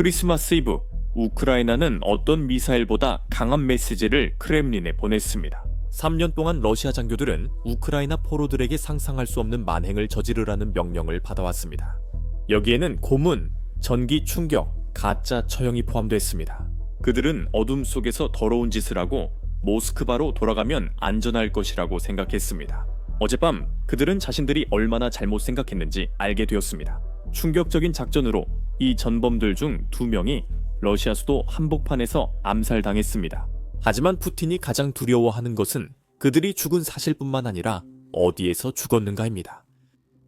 크리스마스 이브 우크라이나는 어떤 미사일보다 강한 메시지를 크렘린에 보냈습니다. 3년 동안 러시아 장교들은 우크라이나 포로들에게 상상할 수 없는 만행을 저지르라는 명령을 받아왔습니다. 여기에는 고문, 전기 충격, 가짜 처형이 포함됐습니다. 그들은 어둠 속에서 더러운 짓을 하고 모스크바로 돌아가면 안전할 것이라고 생각했습니다. 어젯밤 그들은 자신들이 얼마나 잘못 생각했는지 알게 되었습니다. 충격적인 작전으로 이 전범들 중 두 명이 러시아 수도 한복판에서 암살당했습니다. 하지만 푸틴이 가장 두려워하는 것은 그들이 죽은 사실뿐만 아니라 어디에서 죽었는가입니다.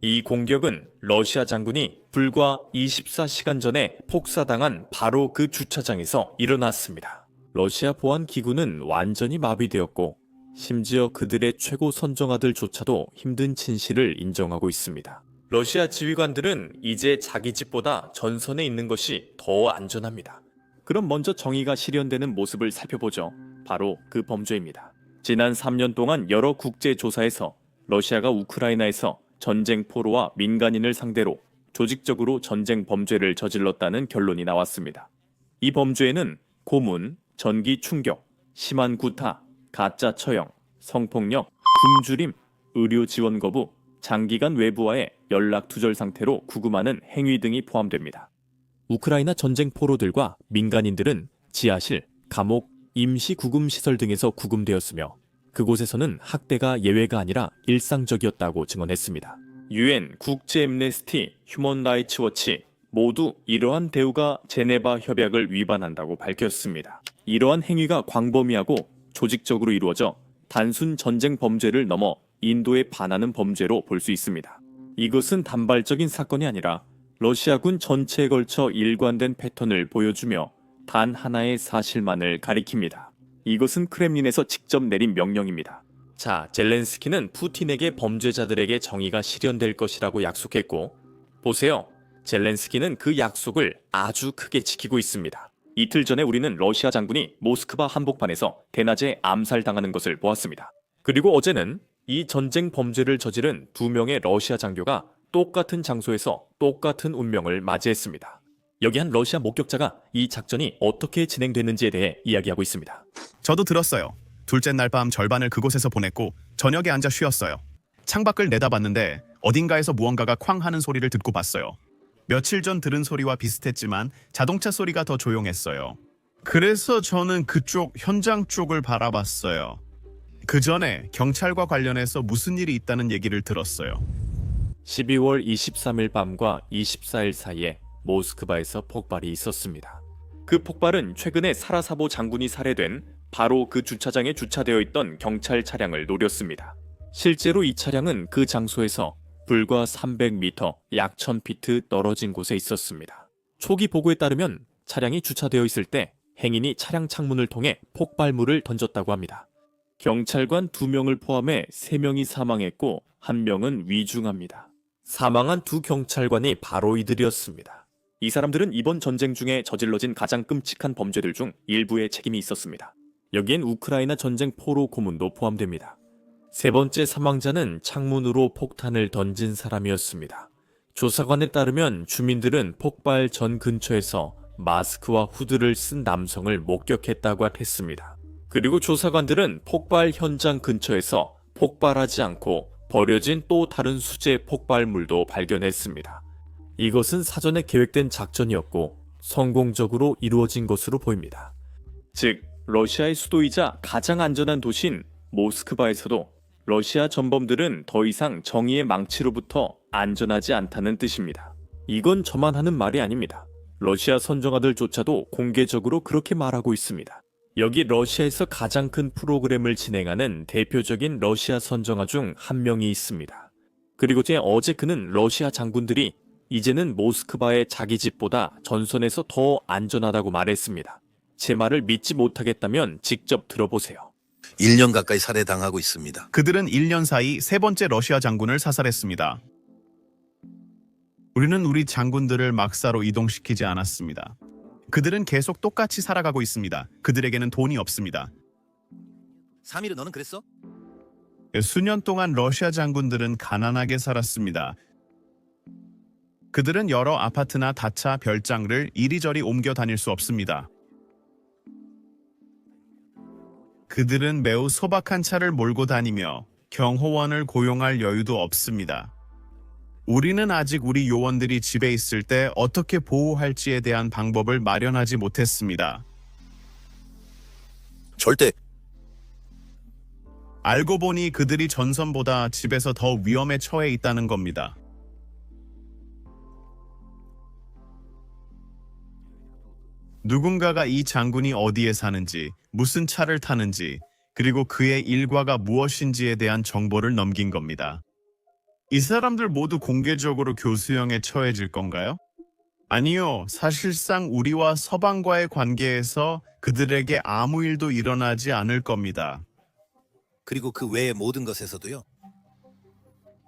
이 공격은 러시아 장군이 불과 24시간 전에 폭사당한 바로 그 주차장에서 일어났습니다. 러시아 보안 기구는 완전히 마비되었고 심지어 그들의 최고 선정아들조차도 힘든 진실을 인정하고 있습니다. 러시아 지휘관들은 이제 자기 집보다 전선에 있는 것이 더 안전합니다. 그럼 먼저 정의가 실현되는 모습을 살펴보죠. 바로 그 범죄입니다. 지난 3년 동안 여러 국제 조사에서 러시아가 우크라이나에서 전쟁 포로와 민간인을 상대로 조직적으로 전쟁 범죄를 저질렀다는 결론이 나왔습니다. 이 범죄에는 고문, 전기 충격, 심한 구타, 가짜 처형, 성폭력, 굶주림, 의료 지원 거부, 장기간 외부와의 연락 두절 상태로 구금하는 행위 등이 포함됩니다. 우크라이나 전쟁 포로들과 민간인들은 지하실, 감옥, 임시 구금 시설 등에서 구금되었으며 그곳에서는 학대가 예외가 아니라 일상적이었다고 증언했습니다. 유엔, 국제 엠네스티, 휴먼 라이츠 워치 모두 이러한 대우가 제네바 협약을 위반한다고 밝혔습니다. 이러한 행위가 광범위하고 조직적으로 이루어져 단순 전쟁 범죄를 넘어 인도에 반하는 범죄로 볼 수 있습니다. 이것은 단발적인 사건이 아니라 러시아군 전체에 걸쳐 일관된 패턴을 보여주며 단 하나의 사실만을 가리킵니다. 이것은 크렘린에서 직접 내린 명령입니다. 자, 젤렌스키는 푸틴에게 범죄자들에게 정의가 실현될 것이라고 약속했고, 보세요. 젤렌스키는 그 약속을 아주 크게 지키고 있습니다. 이틀 전에 우리는 러시아 장군이 모스크바 한복판에서 대낮에 암살당하는 것을 보았습니다. 그리고 어제는 이 전쟁 범죄를 저지른 두 명의 러시아 장교가 똑같은 장소에서 똑같은 운명을 맞이했습니다. 여기 한 러시아 목격자가 이 작전이 어떻게 진행됐는지에 대해 이야기하고 있습니다. 저도 들었어요. 둘째 날 밤 절반을 그곳에서 보냈고 저녁에 앉아 쉬었어요. 창밖을 내다봤는데 어딘가에서 무언가가 쾅 하는 소리를 듣고 봤어요. 며칠 전 들은 소리와 비슷했지만 자동차 소리가 더 조용했어요. 그래서 저는 그쪽 현장 쪽을 바라봤어요. 그 전에 경찰과 관련해서 무슨 일이 있다는 얘기를 들었어요. 12월 23일 밤과 24일 사이에 모스크바에서 폭발이 있었습니다. 그 폭발은 최근에 사라사보 장군이 살해된 바로 그 주차장에 주차되어 있던 경찰 차량을 노렸습니다. 실제로 이 차량은 그 장소에서 불과 300m, 약 1000피트 떨어진 곳에 있었습니다. 초기 보고에 따르면 차량이 주차되어 있을 때 행인이 차량 창문을 통해 폭발물을 던졌다고 합니다. 경찰관 2명을 포함해 3명이 사망했고 1명은 위중합니다. 사망한 두 경찰관이 바로 이들이었습니다. 이 사람들은 이번 전쟁 중에 저질러진 가장 끔찍한 범죄들 중 일부의 책임이 있었습니다. 여기엔 우크라이나 전쟁 포로 고문도 포함됩니다. 세 번째 사망자는 창문으로 폭탄을 던진 사람이었습니다. 조사관에 따르면 주민들은 폭발 전 근처에서 마스크와 후드를 쓴 남성을 목격했다고 했습니다. 그리고 조사관들은 폭발 현장 근처에서 폭발하지 않고 버려진 또 다른 수제 폭발물도 발견했습니다. 이것은 사전에 계획된 작전이었고 성공적으로 이루어진 것으로 보입니다. 즉, 러시아의 수도이자 가장 안전한 도시인 모스크바에서도 러시아 전범들은 더 이상 정의의 망치로부터 안전하지 않다는 뜻입니다. 이건 저만 하는 말이 아닙니다. 러시아 선정아들조차도 공개적으로 그렇게 말하고 있습니다. 여기 러시아에서 가장 큰 프로그램을 진행하는 대표적인 러시아 선정아 중한 명이 있습니다. 그리고 제 어제 그는 러시아 장군들이 이제는 모스크바의 자기 집보다 전선에서 더 안전하다고 말했습니다. 제 말을 믿지 못하겠다면 직접 들어보세요. 1년 가까이 살해당하고 있습니다. 그들은 1년 사이 세 번째 러시아 장군을 사살했습니다. 우리는 우리 장군들을 막사로 이동시키지 않았습니다. 그들은 계속 똑같이 살아가고 있습니다. 그들에게는 돈이 없습니다. 3일은 너는 그랬어? 수년 동안 러시아 장군들은 가난하게 살았습니다. 그들은 여러 아파트나 다차, 별장을 이리저리 옮겨 다닐 수 없습니다. 그들은 매우 소박한 차를 몰고 다니며 경호원을 고용할 여유도 없습니다. 우리는 아직 우리 요원들이 집에 있을 때 어떻게 보호할지에 대한 방법을 마련하지 못했습니다. 절대 알고 보니 그들이 전선보다 집에서 더 위험에 처해 있다는 겁니다. 누군가가 이 장군이 어디에 사는지, 무슨 차를 타는지, 그리고 그의 일과가 무엇인지에 대한 정보를 넘긴 겁니다. 이 사람들 모두 공개적으로 교수형에 처해질 건가요? 아니요. 사실상 우리와 서방과의 관계에서 그들에게 아무 일도 일어나지 않을 겁니다. 그리고 그 외의 모든 것에서도요.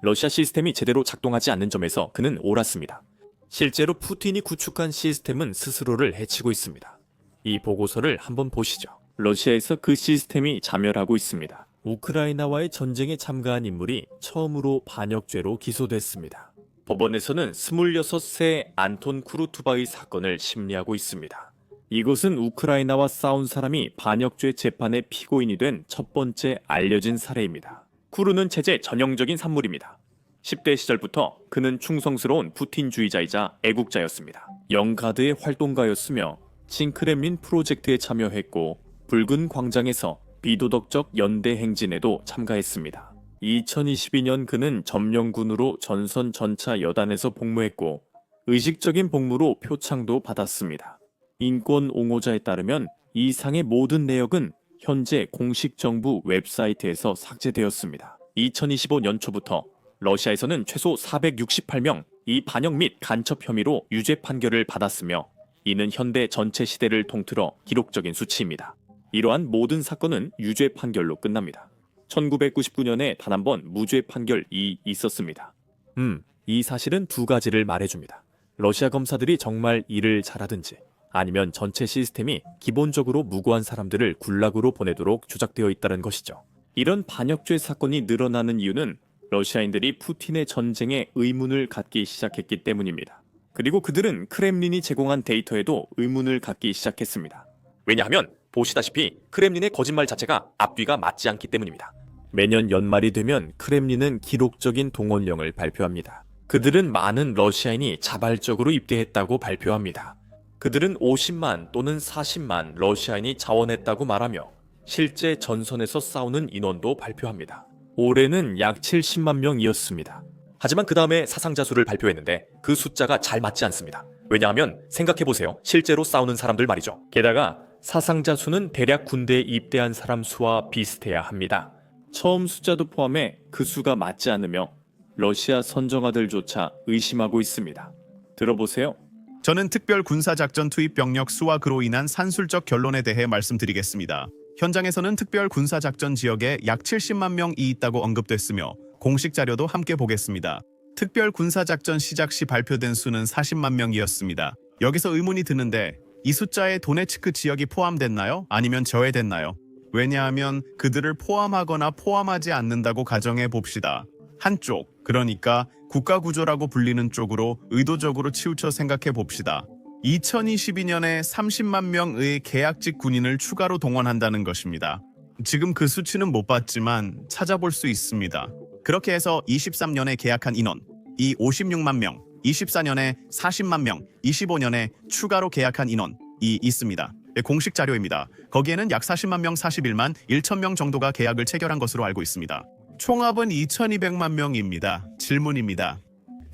러시아 시스템이 제대로 작동하지 않는 점에서 그는 옳았습니다. 실제로 푸틴이 구축한 시스템은 스스로를 해치고 있습니다. 이 보고서를 한번 보시죠. 러시아에서 그 시스템이 자멸하고 있습니다. 우크라이나와의 전쟁에 참가한 인물이 처음으로 반역죄로 기소됐습니다. 법원에서는 26세 안톤 쿠루투바의 사건을 심리하고 있습니다. 이곳은 우크라이나와 싸운 사람이 반역죄 재판의 피고인이 된 첫 번째 알려진 사례입니다. 쿠루는 체제 전형적인 산물입니다. 10대 시절부터 그는 충성스러운 푸틴주의자이자 애국자였습니다. 영가드의 활동가였으며 칭크렘린 프로젝트에 참여했고 붉은 광장에서 비도덕적 연대 행진에도 참가했습니다. 2022년 그는 점령군으로 전선 전차 여단에서 복무했고 의식적인 복무로 표창도 받았습니다. 인권 옹호자에 따르면 이 상의 모든 내역은 현재 공식 정부 웹사이트에서 삭제되었습니다. 2025년 초부터 러시아에서는 최소 468명 이 반역 및 간첩 혐의로 유죄 판결을 받았으며 이는 현대 전체 시대를 통틀어 기록적인 수치입니다. 이러한 모든 사건은 유죄 판결로 끝납니다. 1999년에 단 한 번 무죄 판결이 있었습니다. 음, 이 사실은 두 가지를 말해줍니다. 러시아 검사들이 정말 일을 잘하든지 아니면 전체 시스템이 기본적으로 무고한 사람들을 굴락으로 보내도록 조작되어 있다는 것이죠. 이런 반역죄 사건이 늘어나는 이유는 러시아인들이 푸틴의 전쟁에 의문을 갖기 시작했기 때문입니다. 그리고 그들은 크렘린이 제공한 데이터에도 의문을 갖기 시작했습니다. 왜냐하면 보시다시피 크렘린의 거짓말 자체가 앞뒤가 맞지 않기 때문입니다. 매년 연말이 되면 크렘린은 기록적인 동원령을 발표합니다. 그들은 많은 러시아인이 자발적으로 입대했다고 발표합니다. 그들은 50만 또는 40만 러시아인이 자원했다고 말하며 실제 전선에서 싸우는 인원도 발표합니다. 올해는 약 70만 명이었습니다. 하지만 그 다음에 사상자 수를 발표했는데 그 숫자가 잘 맞지 않습니다. 왜냐하면 생각해보세요. 실제로 싸우는 사람들 말이죠. 게다가 사상자 수는 대략 군대에 입대한 사람 수와 비슷해야 합니다. 처음 숫자도 포함해 그 수가 맞지 않으며 러시아 선정아들조차 의심하고 있습니다. 들어보세요. 저는 특별 군사작전 투입 병력 수와 그로 인한 산술적 결론에 대해 말씀드리겠습니다. 현장에서는 특별 군사작전 지역에 약 70만 명이 있다고 언급됐으며 공식 자료도 함께 보겠습니다. 특별 군사작전 시작 시 발표된 수는 40만 명이었습니다. 여기서 의문이 드는데 이 숫자에 도네츠크 지역이 포함됐나요? 아니면 저해됐나요? 왜냐하면 그들을 포함하거나 포함하지 않는다고 가정해 봅시다. 한쪽, 그러니까 국가 구조라고 불리는 쪽으로 의도적으로 치우쳐 생각해 봅시다. 2022년에 30만 명의 계약직 군인을 추가로 동원한다는 것입니다. 지금 그 수치는 못 봤지만 찾아볼 수 있습니다. 그렇게 해서 23년에 계약한 인원, 이 56만 명, 24년에 40만 명, 25년에 추가로 계약한 인원 이 있습니다. 네, 공식 자료입니다. 거기에는 약 40만 명, 41만 1천 명 정도가 계약을 체결한 것으로 알고 있습니다. 총합은 2,200만 명입니다. 질문입니다.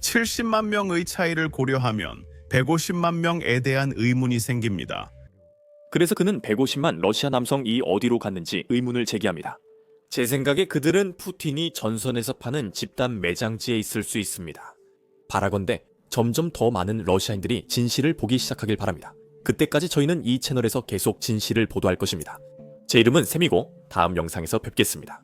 70만 명의 차이를 고려하면 150만 명에 대한 의문이 생깁니다. 그래서 그는 150만 러시아 남성이 어디로 갔는지 의문을 제기합니다. 제 생각에 그들은 푸틴이 전선에서 파는 집단 매장지에 있을 수 있습니다. 바라건대 점점 더 많은 러시아인들이 진실을 보기 시작하길 바랍니다. 그때까지 저희는 이 채널에서 계속 진실을 보도할 것입니다. 제 이름은 샘이고 다음 영상에서 뵙겠습니다.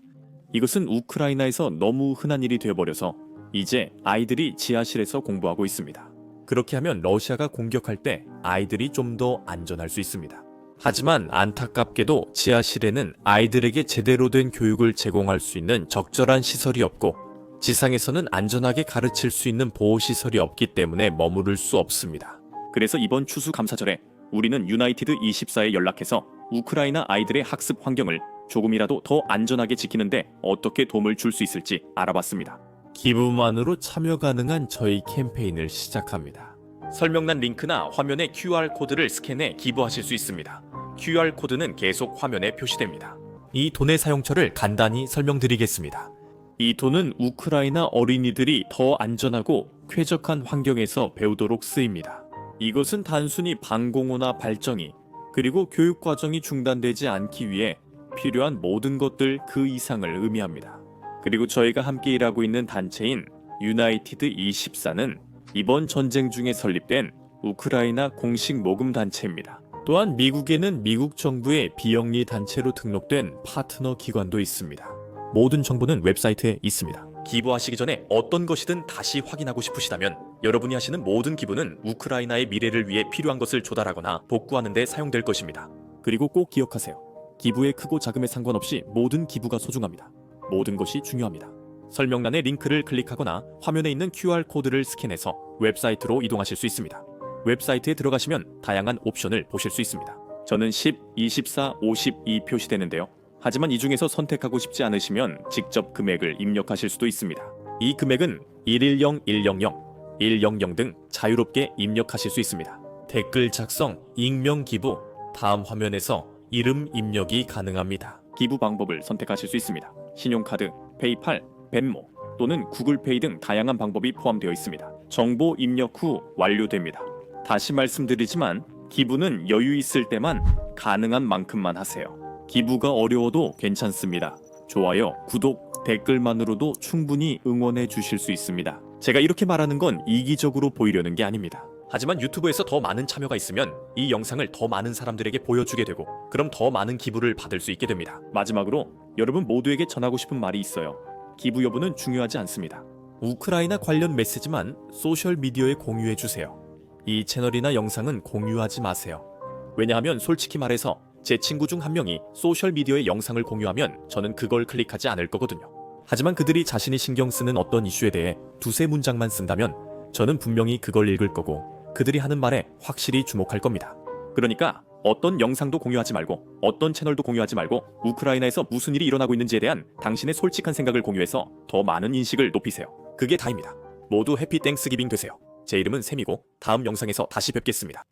이것은 우크라이나에서 너무 흔한 일이 되어버려서 이제 아이들이 지하실에서 공부하고 있습니다. 그렇게 하면 러시아가 공격할 때 아이들이 좀 더 안전할 수 있습니다. 하지만 안타깝게도 지하실에는 아이들에게 제대로 된 교육을 제공할 수 있는 적절한 시설이 없고 지상에서는 안전하게 가르칠 수 있는 보호시설이 없기 때문에 머무를 수 없습니다. 그래서 이번 추수감사절에 우리는 유나이티드 24에 연락해서 우크라이나 아이들의 학습 환경을 조금이라도 더 안전하게 지키는데 어떻게 도움을 줄 수 있을지 알아봤습니다. 기부만으로 참여 가능한 저희 캠페인을 시작합니다. 설명란 링크나 화면의 QR코드를 스캔해 기부하실 수 있습니다. QR코드는 계속 화면에 표시됩니다. 이 돈의 사용처를 간단히 설명드리겠습니다. 이 돈은 우크라이나 어린이들이 더 안전하고 쾌적한 환경에서 배우도록 쓰입니다. 이것은 단순히 방공호나 발정이 그리고 교육 과정이 중단되지 않기 위해 필요한 모든 것들 그 이상을 의미합니다. 그리고 저희가 함께 일하고 있는 단체인 유나이티드 24는 이번 전쟁 중에 설립된 우크라이나 공식 모금 단체입니다. 또한 미국에는 미국 정부의 비영리 단체로 등록된 파트너 기관도 있습니다. 모든 정보는 웹사이트에 있습니다. 기부하시기 전에 어떤 것이든 다시 확인하고 싶으시다면 여러분이 하시는 모든 기부는 우크라이나의 미래를 위해 필요한 것을 조달하거나 복구하는 데 사용될 것입니다. 그리고 꼭 기억하세요. 기부의 크고 작음에 상관없이 모든 기부가 소중합니다. 모든 것이 중요합니다. 설명란의 링크를 클릭하거나 화면에 있는 QR코드를 스캔해서 웹사이트로 이동하실 수 있습니다. 웹사이트에 들어가시면 다양한 옵션을 보실 수 있습니다. 저는 10, 24, 52 표시되는데요. 하지만 이 중에서 선택하고 싶지 않으시면 직접 금액을 입력하실 수도 있습니다. 이 금액은 110, 100, 100 등 자유롭게 입력하실 수 있습니다. 댓글 작성, 익명 기부, 다음 화면에서 이름 입력이 가능합니다. 기부 방법을 선택하실 수 있습니다. 신용카드, 페이팔, 벤모 또는 구글페이 등 다양한 방법이 포함되어 있습니다. 정보 입력 후 완료됩니다. 다시 말씀드리지만 기부는 여유 있을 때만 가능한 만큼만 하세요. 기부가 어려워도 괜찮습니다. 좋아요, 구독, 댓글만으로도 충분히 응원해 주실 수 있습니다. 제가 이렇게 말하는 건 이기적으로 보이려는 게 아닙니다. 하지만 유튜브에서 더 많은 참여가 있으면 이 영상을 더 많은 사람들에게 보여주게 되고 그럼 더 많은 기부를 받을 수 있게 됩니다. 마지막으로 여러분 모두에게 전하고 싶은 말이 있어요. 기부 여부는 중요하지 않습니다. 우크라이나 관련 메시지만 소셜 미디어에 공유해 주세요. 이 채널이나 영상은 공유하지 마세요. 왜냐하면 솔직히 말해서 제 친구 중 한 명이 소셜 미디어에 영상을 공유하면 저는 그걸 클릭하지 않을 거거든요. 하지만 그들이 자신이 신경 쓰는 어떤 이슈에 대해 두세 문장만 쓴다면 저는 분명히 그걸 읽을 거고 그들이 하는 말에 확실히 주목할 겁니다. 그러니까 어떤 영상도 공유하지 말고 어떤 채널도 공유하지 말고 우크라이나에서 무슨 일이 일어나고 있는지에 대한 당신의 솔직한 생각을 공유해서 더 많은 인식을 높이세요. 그게 다입니다. 모두 해피 땡스기빙 되세요. 제 이름은 샘이고 다음 영상에서 다시 뵙겠습니다.